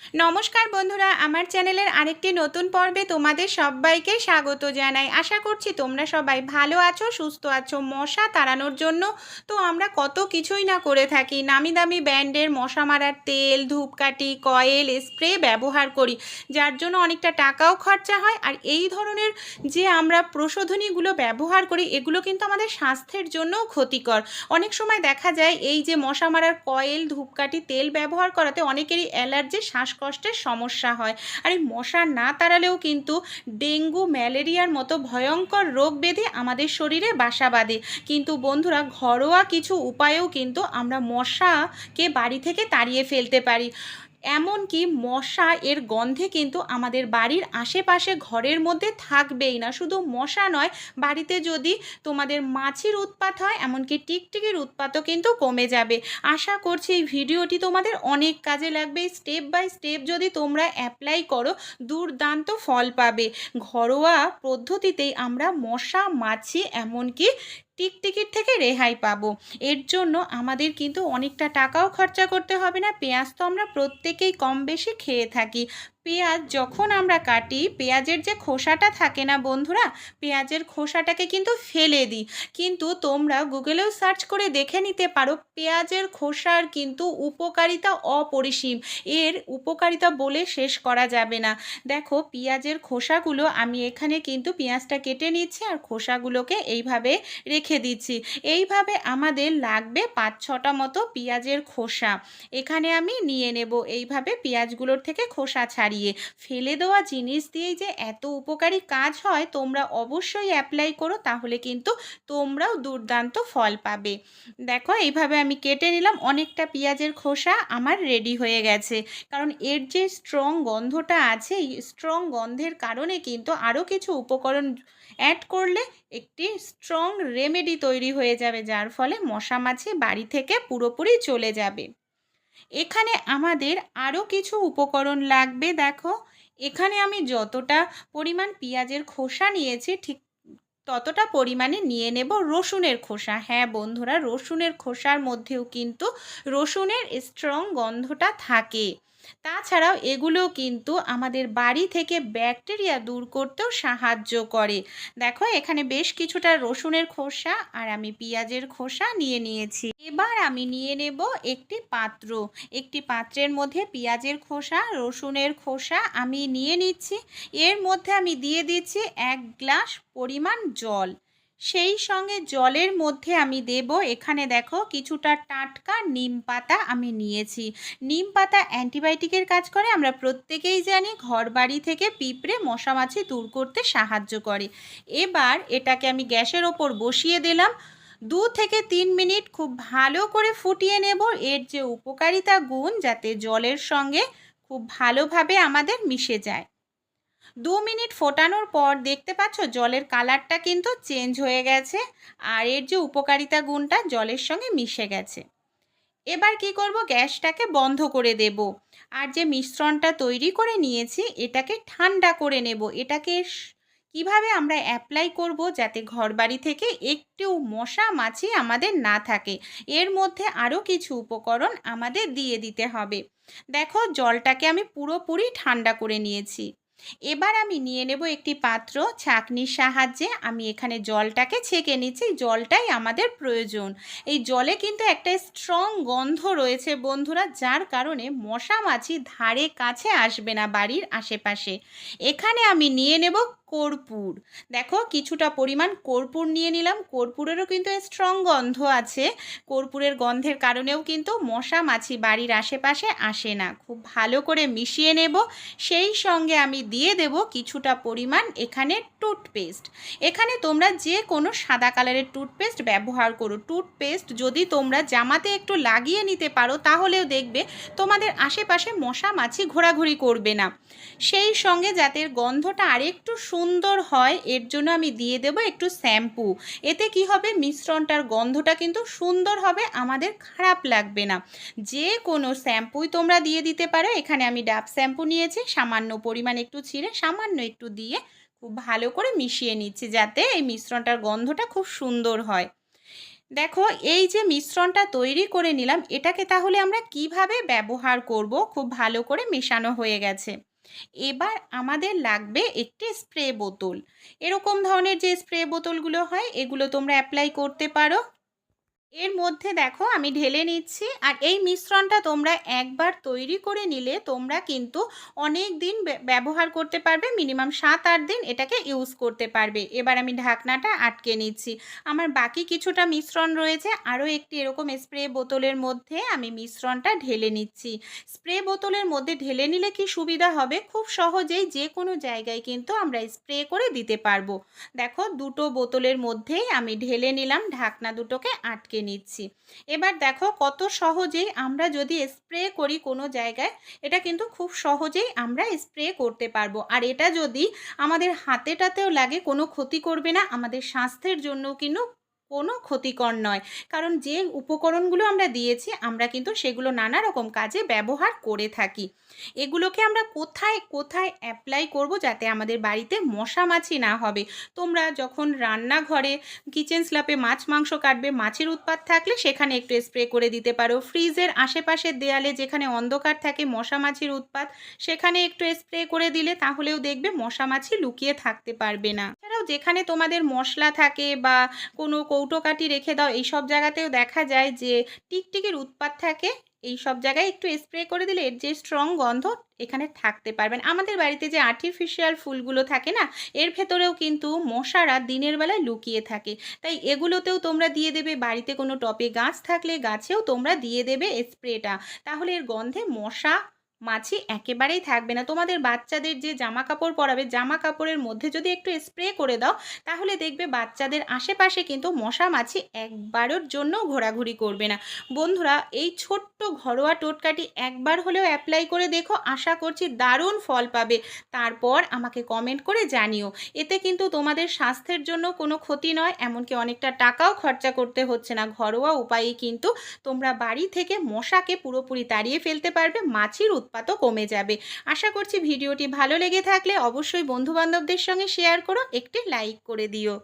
নমস্কার বন্ধুরা, আমার চ্যানেলের আরেকটি নতুন পর্বে তোমাদের সবাইকে স্বাগত জানাই। আশা করছি তোমরা সবাই ভালো আছো, সুস্থ আছো, মশা তাড়ানোর জন্য। তো আমরা কত কিছুই না করে থাকি। নামি দামি ব্র্যান্ডের মশা মারার তেল, ধূপকাঠি, কয়েল, স্প্রে ব্যবহার করি, যার জন্য অনেকটা টাকাও খরচা হয়। আর এই ধরনের যে আমরা প্রশোধনীগুলো ব্যবহার করি, এগুলো কিন্তু আমাদের স্বাস্থ্যের জন্যও ক্ষতিকর। অনেক সময় দেখা যায়, এই যে মশা মারার কয়েল, ধূপকাঠি, তেল ব্যবহার করাতে অনেকেরই অ্যালার্জি শ্বাসকষ্টের সমস্যা হয়। আর এই মশা না তাড়ালেও কিন্তু ডেঙ্গু, ম্যালেরিয়ার মতো ভয়ঙ্কর রোগ বেঁধে আমাদের শরীরে বাসা বাঁধে। কিন্তু বন্ধুরা, ঘরোয়া কিছু উপায়েও কিন্তু আমরা মশাকে বাড়ি থেকে তাড়িয়ে ফেলতে পারি। এমনকি মশা এর গন্ধে কিন্তু আমাদের বাড়ির আশেপাশে ঘরের মধ্যে থাকবেই না। শুধু মশা নয়, বাড়িতে যদি তোমাদের মাছির উৎপাত হয়, এমনকি টিকটিকির উৎপাতও কিন্তু কমে যাবে। আশা করছি এই ভিডিওটি তোমাদের অনেক কাজে লাগবে। স্টেপ বাই স্টেপ যদি তোমরা অ্যাপ্লাই করো, দুর্দান্ত ফল পাবে। ঘরোয়া পদ্ধতিতেই আমরা মশা, মাছি, এমনকি টিকটিকির থেকে রেহাই পাবো। এর জন্য আমাদের কিন্তু অনেকটা টাকাও খরচা করতে হবে না। পেঁয়াজ তো আমরা প্রত্যেকেই কম বেশি খেয়ে থাকি। পেঁয়াজ যখন আমরা কাটি, পেঁয়াজের যে খোসাটা থাকে না বন্ধুরা, পেঁয়াজের খোসাটাকে কিন্তু ফেলে দিই। কিন্তু তোমরা গুগলেও সার্চ করে দেখে নিতে পারো, পেঁয়াজের খোসার কিন্তু উপকারিতা অপরিসীম। এর উপকারিতা বলে শেষ করা যাবে না। দেখো, পেঁয়াজের খোসাগুলো আমি এখানে কিন্তু পেঁয়াজটা কেটে নিচ্ছি আর খোসাগুলোকে এইভাবে রেখে দিচ্ছি। এইভাবে আমাদের লাগবে পাঁচ ছটা মতো পেঁয়াজের খোসা। এখানে আমি নিয়ে নেব। এইভাবে পেঁয়াজগুলোর থেকে খোসা ছাড়িয়ে ফেলে দেওয়া জিনিস দিয়েই যে এত উপকারী কাজ হয়, তোমরা অবশ্যই অ্যাপ্লাই করো, তাহলে কিন্তু তোমরাও দুর্দান্ত ফল পাবে। দেখো, এইভাবে আমি কেটে নিলাম, অনেকটা পেঁয়াজের খোসা আমার রেডি হয়ে গেছে। কারণ এর যে স্ট্রং গন্ধটা আছে স্ট্রং গন্ধের কারণে কিন্তু আরও কিছু উপকরণ অ্যাড করলে একটি স্ট্রং রেমেডি তৈরি হয়ে যাবে, যার ফলে মশা মাছি বাড়ি থেকে পুরোপুরি চলে যাবে। এখানে আমাদের আরও কিছু উপকরণ লাগবে, দেখো। এখানে আমি যতটা পরিমাণ পেঁয়াজের খোসা নিয়েছি, ঠিক ততটা পরিমাণে নিয়ে নেব রসুনের খোসা। হ্যাঁ বন্ধুরা, রসুনের খোসার মধ্যেও কিন্তু রসুনের স্ট্রং গন্ধটা থাকে। তাছাড়াও এগুলো কিন্তু আমাদের বাড়ি থেকে ব্যাকটেরিয়া দূর করতেও সাহায্য করে। দেখো, এখানে বেশ কিছুটা রসুনের খোসা আর আমি পেঁয়াজের খোসা নিয়ে নিয়েছি। এবার আমি নিয়ে নেব একটি পাত্র। একটি পাত্রের মধ্যে পেঁয়াজের খোসা, রসুনের খোসা আমি নিয়ে নিচ্ছি। এর মধ্যে আমি দিয়ে দিচ্ছি এক গ্লাস পরিমাণ জল। সেই সঙ্গে জলের মধ্যে আমি দেব, এখানে দেখো কিছুটা টাটকা নিম পাতা আমি নিয়েছি। নিম পাতা অ্যান্টিবায়োটিকের কাজ করে, আমরা প্রত্যেকেই জানি ঘর বাড়ি থেকে পিঁপড়ে মশা মাছি দূর করতে সাহায্য করে। এবার এটাকে আমি গ্যাসের ওপর বসিয়ে দিলাম। দু থেকে তিন মিনিট খুব ভালো করে ফুটিয়ে নেব। এর যে উপকারিতা গুণ, যাতে জলের সঙ্গে খুব ভালোভাবে আমাদের মিশে যায়। দু মিনিট ফোটানোর পর দেখতে পাচ্ছ জলের কালারটা কিন্তু চেঞ্জ হয়ে গেছে আর এর যে উপকারিতা গুণটা জলের সঙ্গে মিশে গেছে। এবার কি করব? গ্যাসটাকে বন্ধ করে দেব। আর যে মিশ্রণটা তৈরি করে নিয়েছি, এটাকে ঠান্ডা করে নেব। এটাকে কীভাবে আমরা অ্যাপ্লাই করব যাতে ঘরবাড়ি থেকে একটু মশা মাছি আমাদের না থাকে? এর মধ্যে আরও কিছু উপকরণ আমাদের দিয়ে দিতে হবে। দেখো, জলটাকে আমি পুরোপুরি ঠান্ডা করে নিয়েছি। এবার আমি নিয়ে নেব একটি পাত্র, ছাঁকনির সাহায্যে আমি এখানে জলটাকে ছেঁকে নিচ্ছি। জলটাই আমাদের প্রয়োজন। এই জলে কিন্তু একটা স্ট্রং গন্ধ রয়েছে বন্ধুরা, যার কারণে মশা মাছি ধারে কাছে আসবে না বাড়ির আশেপাশে। এখানে আমি নিয়ে নেব কর্পূর। দেখো, কিছুটা পরিমাণ কর্পূর নিয়ে নিলাম। কর্পূরেরও কিন্তু স্ট্রং গন্ধ আছে। কর্পূরের গন্ধের কারণেও কিন্তু মশা মাছি বাড়ির আশেপাশে আসে না। খুব ভালো করে মিশিয়ে নেব। সেই সঙ্গে আমি দিয়ে দেব কিছুটা পরিমাণ এখানে টুথপেস্ট এখানে তোমরা যে কোনো সাদা কালারের টুথপেস্ট ব্যবহার করো। টুথপেস্ট যদি তোমরা জামাতে একটু লাগিয়ে নিতে পারো, তাহলেও দেখবে তোমাদের আশেপাশে মশা মাছি ঘোরাঘুরি করবে না। সেই সঙ্গে যাতে গন্ধটা আরেকটু সুন্দর হয়, এর জন্য আমি দিয়ে দেব একটু শ্যাম্পু। এতে কি হবে? মিশ্রণটার গন্ধটা কিন্তু সুন্দর হবে, আমাদের খারাপ লাগবে না। যে কোনো শ্যাম্পুই তোমরা দিয়ে দিতে পারো। এখানে আমি ডাব শ্যাম্পু নিয়েছি, সামান্য পরিমাণ একটু ছিঁড়ে, সামান্য একটু দিয়ে খুব ভালো করে মিশিয়ে নিচ্ছি যাতে এই মিশ্রণটার গন্ধটা খুব সুন্দর হয়। দেখো, এই যে মিশ্রণটা তৈরি করে নিলাম, এটাকে তাহলে আমরা কীভাবে ব্যবহার করব? খুব ভালো করে মেশানো হয়ে গেছে। এবার আমাদের লাগবে একটি স্প্রে বোতল। এরকম ধরনের যে স্প্রে বোতলগুলো হয়, এগুলো তোমরা অ্যাপ্লাই করতে পারো। এর মধ্যে দেখো আমি ঢেলে নিচ্ছি আর এই মিশ্রণটা তোমরা একবার তৈরি করে নিলে তোমরা কিন্তু অনেক দিন ব্য- ব্যবহার করতে পারবে, মিনিমাম সাত আট দিন এটাকে ইউজ করতে পারবে। এবার আমি ঢাকনাটা আটকে নিচ্ছি। আমার বাকি কিছুটা মিশ্রণ রয়েছে, আরও একটি এরকম স্প্রে বোতলের মধ্যে আমি মিশ্রণটা ঢেলে নিচ্ছি। স্প্রে বোতলের মধ্যে ঢেলে নিলে কি সুবিধা হবে? খুব সহজেই যে কোনো জায়গায় কিন্তু আমরা স্প্রে করে দিতে পারব। দেখো দুটো বোতলের মধ্যেই আমি ঢেলে নিলাম, ঢাকনা দুটোকে আটকে নিচ্ছি। এবার দেখো কত সহজেই আমরা যদি স্প্রে করি কোনো জায়গায়, এটা কিন্তু খুব সহজেই আমরা স্প্রে করতে পারব। আর এটা যদি আমাদের হাতেটাতেও লাগে, কোনো ক্ষতি করবে না, আমাদের স্বাস্থ্যের জন্য কিন্তু কোনো ক্ষতিকর নয়। কারণ যে উপকরণগুলো আমরা দিয়েছি, আমরা কিন্তু সেগুলো নানা রকম কাজে ব্যবহার করে থাকি। এগুলোকে আমরা কোথায় কোথায় অ্যাপ্লাই করব যাতে আমাদের বাড়িতে মশা মাছি না হবে? তোমরা যখন রান্নাঘরে কিচেন স্ল্যাপে মাছ, মাংস কাটবে, মাছের উৎপাত থাকলে সেখানে একটু স্প্রে করে দিতে পারো। ফ্রিজের আশেপাশের দেয়ালে যেখানে অন্ধকার থাকে মশা মাছির উৎপাত, সেখানে একটু স্প্রে করে দিলে তাহলেও দেখবে মশা মাছি লুকিয়ে থাকতে পারবে না। এছাড়াও যেখানে তোমাদের মশলা থাকে বা কোনো কৌটোকাটি রেখে দাও। এইসব জায়গাতেও দেখা যায় যে টিকটিকির উৎপাত থাকে। এই সব জায়গায় একটু স্প্রে করে দিলে এর যে স্ট্রং গন্ধ এখানে থাকতে পারবেন। আমাদের বাড়িতে যে আর্টিফিশিয়াল ফুলগুলো থাকে না, এর ভেতরেও কিন্তু মশারা দিনের বেলায় লুকিয়ে থাকে। তাই এগুলোতেও তোমরা দিয়ে দেবে। বাড়িতে কোনো টপে গাছ থাকলে গাছেও তোমরা দিয়ে দেবে স্প্রেটা তাহলে এর গন্ধে মশা মাছি একেবারেই থাকবে না। তোমাদের বাচ্চাদের যে জামা কাপড় পরাবে জামা কাপড়ের মধ্যে যদি একটু স্প্রে করে দাও, তাহলে দেখবে বাচ্চাদের আশেপাশে কিন্তু মশা মাছি একবারের জন্য ঘোরাঘুরি করবে না। বন্ধুরা, এই ছোট্ট ঘরোয়া টোটকাটি একবার হলেও অ্যাপ্লাই করে দেখো, আশা করছি দারুণ ফল পাবে। তারপর আমাকে কমেন্ট করে জানিও। এতে কিন্তু তোমাদের স্বাস্থ্যের জন্য কোনো ক্ষতি নয়, এমনকি অনেকটা টাকাও খরচা করতে হচ্ছে না। ঘরোয়া উপায়ে কিন্তু তোমরা বাড়ি থেকে মশাকে পুরোপুরি তাড়িয়ে ফেলতে পারবে, মাছির উৎপাতও কমে যাবে। আশা করছি ভিডিওটি ভালো লেগে থাকলে অবশ্যই বন্ধুবান্ধবদের সঙ্গে শেয়ার করো, একটি লাইক করে দিও।